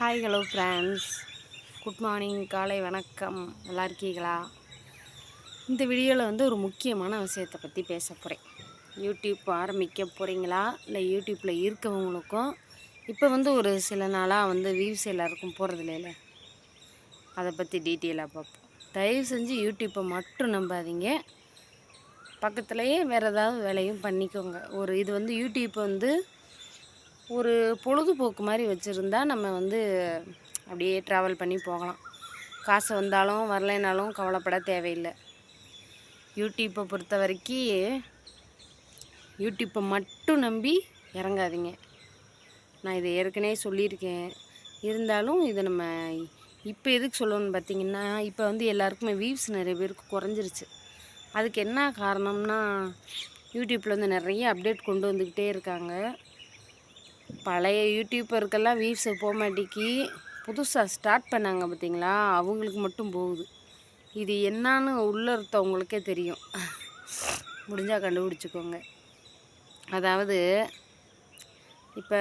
Hi hello friends good morning காலை வணக்கம். நல்லா இருக்கீங்களா? இந்த வீடியோவில் வந்து ஒரு முக்கியமான விஷயத்தை பற்றி பேச போகிறேன் யூடியூப் ஆரம்பிக்க போகிறீங்களா இல்லை யூடியூப்பில் இருக்கவங்களுக்கும் இப்போ வந்து ஒரு சில நாளாக வந்து வியூஸ் எல்லாருக்கும் போகிறது இல்லைல்ல அதை பற்றி டீட்டெயிலாக பார்ப்போம். தயவு செஞ்சு யூடியூப்பை மட்டும் நம்பாதீங்க. பக்கத்துலேயே வேறு ஏதாவது வேலையும் பண்ணிக்கோங்க. ஒரு இது வந்து யூடியூப் வந்து ஒரு பொழுதுபோக்கு மாதிரி வச்சுருந்தா நம்ம வந்து அப்படியே ட்ராவல் பண்ணி போகலாம். காசு வந்தாலும் வரலைனாலும் கவலைப்பட தேவையில்லை. யூடியூப்பை பொறுத்த வரைக்கும் யூடியூப்பை மட்டும் நம்பி இறங்காதீங்க. நான் இதை ஏற்கனவே சொல்லியிருக்கேன். இருந்தாலும் இதை நம்ம இப்போ எதுக்கு சொல்லணும்னு பார்த்தீங்கன்னா இப்போ வந்து எல்லாருக்குமே வியூஸ் நிறைய பேருக்கு குறைஞ்சிருச்சு. அதுக்கு என்ன காரணம்னா யூடியூப்பில் வந்து நிறைய அப்டேட் கொண்டு வந்துக்கிட்டே இருக்காங்க. பழைய யூடியூப்பருக்கெல்லாம் வியூஸ் போக மாட்டேக்கி புதுசாக ஸ்டார்ட் பண்ணாங்க பார்த்தீங்களா அவங்களுக்கு மட்டும் போகுது. இது என்னான்னு உள்ளே இருந்தவங்களுக்கே தெரியும். முடிஞ்சால் கண்டுபிடிச்சிக்கோங்க. அதாவது இப்போ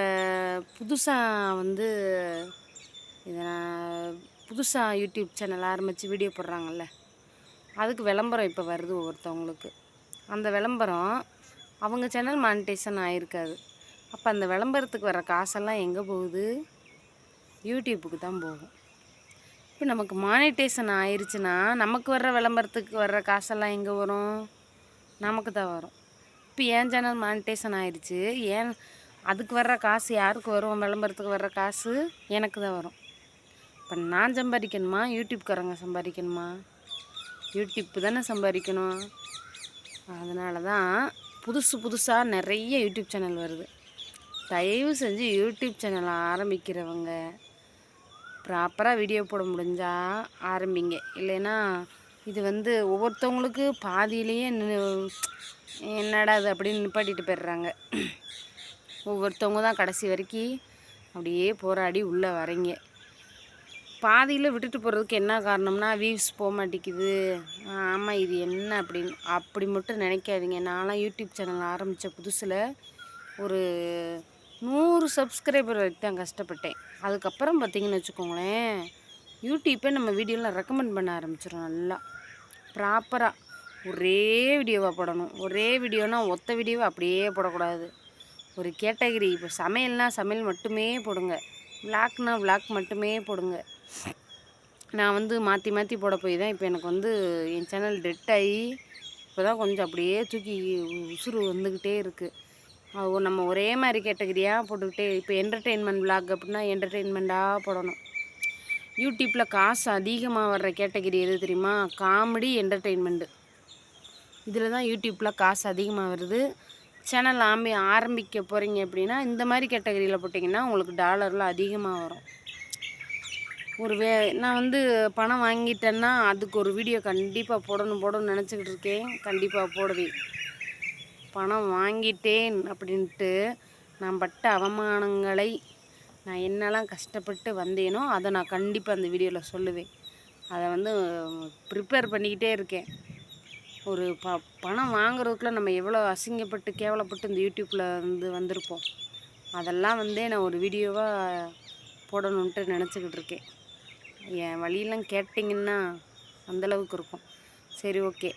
புதுசாக வந்து இதை நான் புதுசாக யூடியூப் சேனல் ஆரம்பித்து வீடியோ போடுறாங்கல்ல அதுக்கு விளம்பரம் இப்போ வருது ஒவ்வொருத்தவங்களுக்கு. அந்த விளம்பரம் அவங்க சேனல் மானிட்டேஷன் ஆகிருக்காது அப்போ அந்த விளம்பரத்துக்கு வர காசெல்லாம் எங்கே போகுது? யூடியூப்புக்கு தான் போகும். இப்போ நமக்கு மானிட்டேஷன் ஆயிடுச்சுன்னா நமக்கு வர்ற விளம்பரத்துக்கு வர்ற காசெல்லாம் எங்கே வரும்? நமக்கு தான் வரும். இப்போ ஏன் சேனல் மானிட்டேஷன் ஆயிடுச்சு ஏன் அதுக்கு வர்ற காசு யாருக்கு வரும்? விளம்பரத்துக்கு வர்ற காசு எனக்கு தான் வரும். இப்போ நான் சம்பாதிக்கணுமா? யூடியூப்காரங்க சம்பாதிக்கணுமா? யூடியூப் தானே சம்பாதிக்கணும். அதனால தான் புதுசு புதுசாக நிறைய யூடியூப் சேனல் வருது. தயவு செஞ்சு யூடியூப் சேனல் ஆரம்பிக்கிறவங்க ப்ராப்பராக வீடியோ போட முடிஞ்சால் ஆரம்பிங்க. இல்லைன்னா இது வந்து ஒவ்வொருத்தவங்களுக்கு பாதியிலேயே என்னடா அது அப்படின்னு நிப்பாட்டிட்டு போயிடுறாங்க. ஒவ்வொருத்தவங்க தான் கடைசி வரைக்கும் அப்படியே போராடி உள்ளே வரீங்க பாதியில் விட்டுட்டு போகிறதுக்கு என்ன காரணம்னா வியூஸ் போக மாட்டேங்குது. ஆமாம் இது என்ன அப்படின்னு. அப்படி மட்டும் நினைக்காதீங்க. நான்லாம் யூடியூப் சேனல் ஆரம்பித்த புதுசில் ஒரு நூறு சப்ஸ்கிரைபர் வரைக்கும் தான் கஷ்டப்பட்டேன். அதுக்கப்புறம் பார்த்தீங்கன்னு வச்சுக்கோங்களேன் யூடியூப்பே நம்ம வீடியோலாம் ரெக்கமெண்ட் பண்ண ஆரம்பிச்சிடும் நல்லா. ப்ராப்பராக ஒரே வீடியோவாக போடணும். ஒரே வீடியோனா ஒத்த வீடியோவை அப்படியே போடக்கூடாது. ஒரு கேட்டகிரி இப்போ சமையல்னால் சமையல் மட்டுமே போடுங்க. விளாக்னால் விளாக் மட்டுமே போடுங்க. நான் வந்து மாற்றி மாற்றி போட போய் தான் இப்போ எனக்கு வந்து என் சேனல் டெட் ஆகி இப்போ தான் கொஞ்சம் அப்படியே தூக்கி உசுறு வந்துக்கிட்டே இருக்குது நம்ம ஒரே மாதிரி கேட்டகிரியாக போட்டுக்கிட்டே இப்போ என்டர்டெயின்மெண்ட் விளாக் அப்படின்னா என்டர்டெயின்மெண்ட்டாக போடணும். யூடியூப்பில் காசு அதிகமாக வர்ற கேட்டகிரி எது தெரியுமா? காமெடி என்டர்டெயின்மெண்ட்டு இதில் தான் யூடியூப்பில் காசு அதிகமாக வருது. சேனல் ஆம்பி ஆரம்பிக்க போகிறீங்க அப்படின்னா இந்த மாதிரி கேட்டகரியில் போட்டிங்கன்னா உங்களுக்கு டாலரில் அதிகமாக வரும். ஒரு வே நான் வந்து பணம் வாங்கிட்டேன்னா அதுக்கு ஒரு வீடியோ கண்டிப்பாக போடணும் போடணும்னு நினச்சிக்கிட்டு இருக்கேன். கண்டிப்பாக போடுவேன். பணம் வாங்கிட்டேன் அப்படின்ட்டு நான் பட்ட அவமானங்களை நான் என்னெல்லாம் கஷ்டப்பட்டு வந்தேனோ அதை நான் கண்டிப்பாக அந்த வீடியோவில் சொல்லுவேன். அதை வந்து ப்ரிப்பேர் பண்ணிக்கிட்டே இருக்கேன். ஒரு ப பணம் வாங்குறதுக்குள்ள நம்ம எவ்வளோ அசிங்கப்பட்டு கேவலப்பட்டு இந்த யூடியூப்பில் வந்து வந்திருப்போம். அதெல்லாம் வந்து நான் ஒரு வீடியோவாக போடணுன்ட்டு நினச்சிக்கிட்டு இருக்கேன். என் வழியெல்லாம் கேட்டிங்கன்னா அந்தளவுக்கு இருக்கும். சரி ஓகே.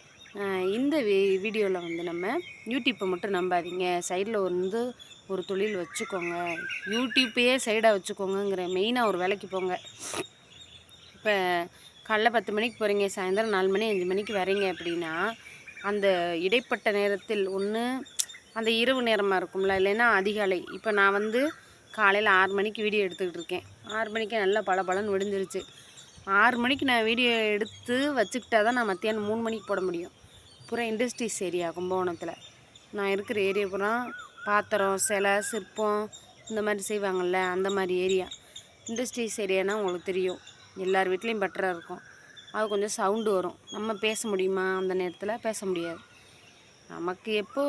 இந்த வீ வீடியோவில் வந்து நம்ம யூடியூப்பை மட்டும் நம்பாதீங்க. சைடில் வந்து ஒரு தொழில் வச்சுக்கோங்க. யூடியூப்பையே சைடாக வச்சுக்கோங்கங்கிற மெயினாக ஒரு வேலைக்கு போங்க. இப்போ காலைல பத்து மணிக்கு போகிறீங்க சாயந்தரம் நாலு மணி அஞ்சு மணிக்கு வரீங்க அப்படின்னா அந்த இடைப்பட்ட நேரத்தில் ஒன்று அந்த இரவு நேரமாக இருக்கும்ல இல்லைன்னா அதிகாலை. இப்போ நான் வந்து காலையில் ஆறு மணிக்கு வீடியோ எடுத்துக்கிட்டு இருக்கேன். ஆறு மணிக்கு நல்லா பல பலன்னு விடிஞ்சிருச்சு. ஆறு மணிக்கு நான் வீடியோ எடுத்து வச்சுக்கிட்டா தான் நான் மத்தியானம் மூணு மணிக்கு போட முடியும். பூரா இண்டஸ்ட்ரீஸ் ஏரியா கும்பகோணத்தில். நான் இருக்கிற ஏரியா பூரா பாத்திரம் சிலை சிற்பம் இந்த மாதிரி செய்வாங்கள்ல அந்த மாதிரி ஏரியா. இண்டஸ்ட்ரீஸ் ஏரியானா உங்களுக்கு தெரியும். எல்லார் வீட்லேயும் பெட்டராக இருக்கும். அது கொஞ்சம் சவுண்டு வரும். நம்ம பேச முடியுமா? அந்த நேரத்தில் பேச முடியாது. நமக்கு எப்போ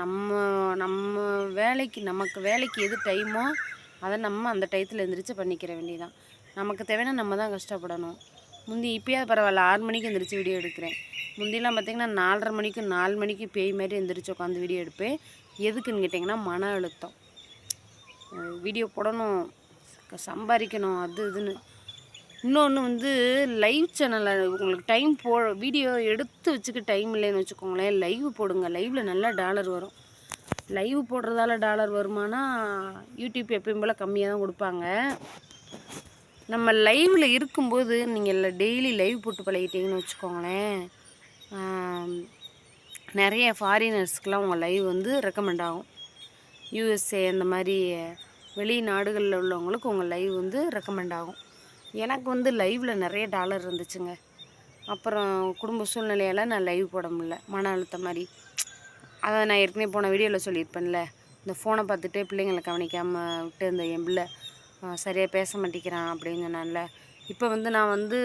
நம்ம நம்ம வேலைக்கு நமக்கு வேலைக்கு எது டைமோ அதை நம்ம அந்த டயத்தில் எழுந்திரிச்சு பண்ணிக்கிற வேண்டியதான் நமக்கு தேவையான நம்ம தான் கஷ்டப்படணும். முந்தி இப்போயாவது பரவாயில்ல ஆறு மணிக்கு எந்திரிச்சு வீடியோ எடுக்கிறேன். முந்திலாம் பார்த்திங்கன்னா நாலரை மணிக்கு நாலு மணிக்கு பேய் மாதிரி எந்திரிச்சு உட்காந்து வீடியோ எடுப்பேன். எதுக்குன்னு கேட்டிங்கன்னா மன அழுத்தம். வீடியோ போடணும் சம்பாதிக்கணும் அது இதுன்னு. இன்னொன்று வந்து லைவ் சேனலில் உங்களுக்கு டைம் போ வீடியோ எடுத்து வச்சுக்க டைம் இல்லைன்னு வச்சுக்கோங்களேன். லைவ் போடுங்க. லைவில் நல்லா டாலர் வரும். லைவ் போடுறதால டாலர் வருமானா யூடியூப் எப்பயும் போல் கம்மியாக தான் கொடுப்பாங்க. நம்ம லைவில் இருக்கும்போது நீங்கள் டெய்லி லைவ் போட்டு பழகிட்டீங்கன்னு வச்சுக்கோங்களேன். நிறைய ஃபாரினர்ஸ்க்கெலாம் உங்கள் லைவ் வந்து ரெக்கமெண்ட் ஆகும். யூஎஸ்ஏ அந்த மாதிரி வெளிநாடுகளில் உள்ளவங்களுக்கு உங்கள் லைவ் வந்து ரெக்கமெண்ட் ஆகும். எனக்கு வந்து லைவில் நிறைய டாலர் இருந்துச்சுங்க. அப்புறம் குடும்ப சூழ்நிலையால் நான் லைவ் போட முடில மன அழுத்தம் மாதிரி. அதை நான் ஏற்கனவே போன வீடியோவில் சொல்லியிருப்பேன்ல. இந்த ஃபோனை பார்த்துட்டே பிள்ளைங்களை கவனிக்காமல் விட்டு இந்த என் பிள்ளை சரியாக பேச மாட்டேங்கிறான் அப்படின்னு சொன்னான்ல. இப்போ வந்து நான் வந்து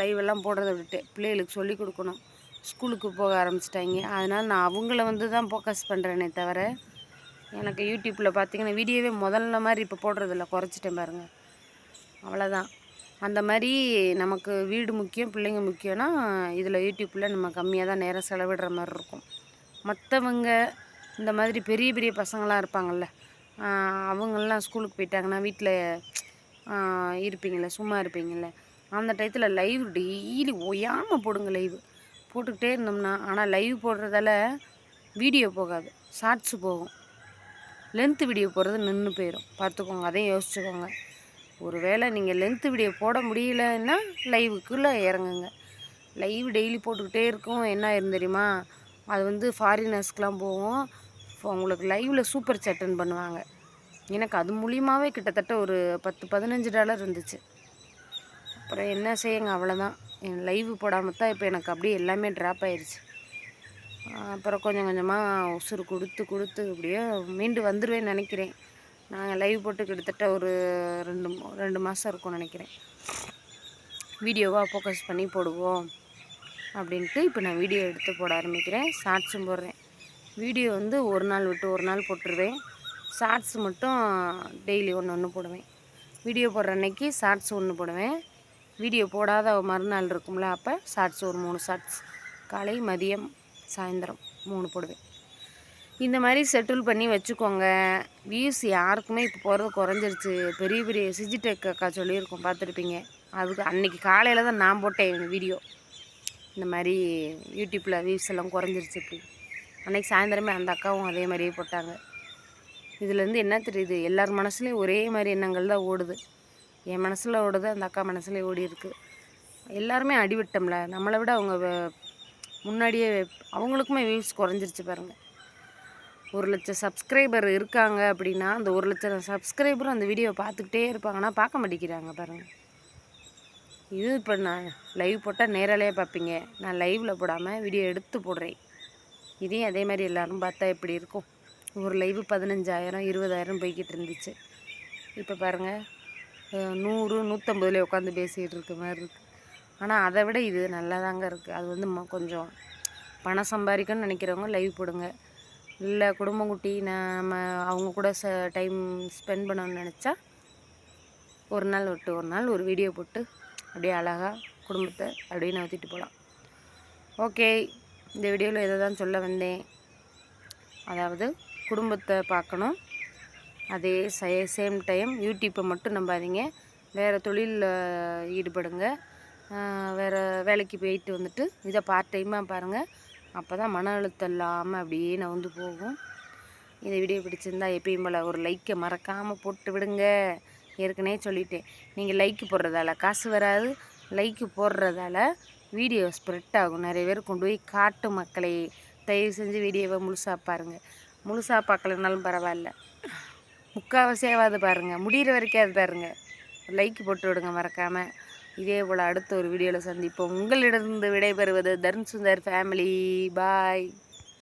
லைவ் எல்லாம் போடுறத விட்டு பிள்ளைகளுக்கு சொல்லி கொடுக்கணும். ஸ்கூலுக்கு போக ஆரம்பிச்சிட்டாங்க. அதனால் நான் அவங்கள வந்து தான் ஃபோக்கஸ் பண்ணுறேனே தவிர எனக்கு யூடியூப்பில் பார்த்திங்கன்னா வீடியோவே முதல்ல மாதிரி இப்போ போடுறதில்ல. குறைச்சிட்டேன் பாருங்கள் அவ்வளோதான் அந்த மாதிரி நமக்கு வீடு முக்கியம் பிள்ளைங்க முக்கியம்னா இதில் யூடியூப்பில் நம்ம கம்மியாக தான் நேரம் செலவிடுற மாதிரி இருக்கும். மற்றவங்க இந்த மாதிரி பெரிய பெரிய பசங்களாம் இருப்பாங்கள்ல அவங்களாம் ஸ்கூலுக்கு போயிட்டாங்கன்னா வீட்டில் இருப்பீங்கள சும்மா இருப்பீங்கள அந்த டயத்தில் லைவ் டெய்லி ஓயாமல் போடுங்க லைவ் போட்டுக்கிட்டே இருந்தோம்னா ஆனால் லைவ் போடுறதால வீடியோ போகாது. ஷார்ட்ஸு போகும். லென்த்து வீடியோ போடுறது நின்று போயிடும் பார்த்துக்கோங்க அதையும் யோசிச்சுக்கோங்க. ஒரு வேளை நீங்கள் லென்த்து வீடியோ போட முடியலன்னா லைவுக்குள்ளே இறங்குங்க. லைவ் டெய்லி போட்டுக்கிட்டே இருக்கும். என்ன ஆயிரும் தெரியுமா? அது வந்து ஃபாரினர்ஸ்க்கெலாம் போகும். உங்களுக்கு லைவில் சூப்பர் சேட்டன் பண்ணுவாங்க. எனக்கு அது மூலியமாகவே கிட்டத்தட்ட ஒரு பத்து பதினஞ்சு டாலர் இருந்துச்சு. அப்புறம் என்ன செய்யுங்க அவ்வளோதான் என் லைவ் போடாமல் தான் இப்போ எனக்கு அப்படியே எல்லாமே ட்ராப் ஆயிடுச்சு அப்புறம் கொஞ்சம் கொஞ்சமாக உசுறு கொடுத்து கொடுத்து இப்படியே மீண்டு வந்துடுவேன்னு நினைக்கிறேன். நாங்கள் லைவ் போட்டு கிட்டத்தட்ட ஒரு ரெண்டு ரெண்டு மாதம் இருக்கும்னு நினைக்கிறேன். வீடியோவாக ஃபோக்கஸ் பண்ணி போடுவோம் அப்படின்ட்டு இப்போ நான் வீடியோ எடுத்து போட ஆரம்பிக்கிறேன். ஷார்ட்ஸும் போடுறேன். வீடியோ வந்து ஒரு நாள் விட்டு ஒரு நாள் போட்டுருவேன். ஷார்ட்ஸ் மட்டும் டெய்லி ஒன்று ஒன்று போடுவேன். வீடியோ போடுற அன்னைக்கு ஷார்ட்ஸ் ஒன்று போடுவேன். வீடியோ போடாத மறுநாள் இருக்கும்ல அப்போ ஷார்ட்ஸ் ஒரு மூணு ஷார்ட்ஸ் காலை மதியம் சாயந்தரம் மூணு போடுவேன். இந்த மாதிரி செட்டில் பண்ணி வச்சுக்கோங்க. வியூஸ் யாருக்குமே இப்போ போகிறது குறைஞ்சிருச்சு. பெரிய பெரிய சிஜிடெக் அக்கா சொல்லியிருக்கோம் பார்த்துருப்பீங்க. அதுக்கு அன்றைக்கி காலையில் தான் நான் போட்டேன் வீடியோ. இந்த மாதிரி யூடியூப்பில் வியூஸ் எல்லாம் குறைஞ்சிருச்சு இப்படி. அன்றைக்கி சாயந்தரமே அந்த அக்காவும் அதே மாதிரியே போட்டாங்க. இதுலேருந்து என்ன தெரியுது? எல்லார் மனசுலேயும் ஒரே மாதிரி எண்ணங்கள் தான் ஓடுது. என் மனசில் ஓடுது அந்த அக்கா மனசுலேயே ஓடி இருக்குது எல்லாருமே அடிவிட்டோம்ல நம்மளை விட அவங்க முன்னாடியே அவங்களுக்குமே வியூஸ் குறைஞ்சிருச்சு பாருங்கள் ஒரு லட்சம் சப்ஸ்கிரைபர் இருக்காங்க அப்படின்னா அந்த ஒரு லட்சம் சப்ஸ்கிரைபரும் அந்த வீடியோவை பார்த்துக்கிட்டே இருப்பாங்கன்னா பார்க்க மாட்டேங்கிறாங்க பாருங்கள் இது இப்போ நான் லைவ் போட்டால் நேரலையே பார்ப்பீங்க. நான் லைவில் போடாமல் வீடியோ எடுத்து போடுறேன். இதையும் அதே மாதிரி எல்லோரும் பார்த்தா எப்படி இருக்கும்? ஒரு லைவ் பதினஞ்சாயிரம் இருபதாயிரம் போய்கிட்டு இருந்துச்சு. இப்போ பாருங்கள் நூறு நூற்றம்பதுலேயே உட்காந்து பேசிகிட்டு இருக்க மாதிரி இருக்குது ஆனால் அதை விட இது நல்லா தாங்க இருக்குது அது வந்து கொஞ்சம் பணம் சம்பாதிக்கணும்னு நினைக்கிறவங்க லைவ் போடுங்க. இல்லை குடும்பம் குட்டி நம்ம அவங்க கூட ச டைம் ஸ்பெண்ட் பண்ணணும்னு நினச்சா ஒரு நாள் விட்டு ஒரு நாள் ஒரு வீடியோ போட்டு அப்படியே அழகாக குடும்பத்தை அப்படியே நவுத்திட்டு போகலாம் ஓகே இந்த வீடியோவில் எதை தான் சொல்ல வந்தேன்? அதாவது குடும்பத்தை பார்க்கணும். அதே சேம் டைம் யூடியூப்பை மட்டும் நம்பாதீங்க. வேறு தொழிலில் ஈடுபடுங்க. வேறு வேலைக்கு போயிட்டு வந்துட்டு இதை பார்ட் டைமாக பாருங்கள் அப்போ தான் மன அழுத்தம் இல்லாமல் அப்படியே நவுந்து போகும். இந்த வீடியோ பிடிச்சிருந்தா எப்பயும் போல் ஒரு லைக்கை மறக்காமல் போட்டு விடுங்க. ஏற்கனவே சொல்லிட்டேன். நீங்கள் லைக்கு போடுறதால காசு வராது. லைக்கு போடுறதால வீடியோ ஸ்ப்ரெட் ஆகும். நிறைய பேர் கொண்டு போய் காட்டு மக்களை தயவு செஞ்சு வீடியோவை முழுசாக பாருங்கள் முழுசாக பார்க்கலனாலும் பரவாயில்ல. முக்கால்வாசியாவது பாருங்கள் முடிகிற வரைக்கும் அது பாருங்கள் லைக் போட்டு விடுங்க மறக்காமல் இதே போல் அடுத்த ஒரு வீடியோவில் சந்திப்போம். உங்களிடந்து விடைபெறுவது தருண் சுந்தர் ஃபேமிலி பாய்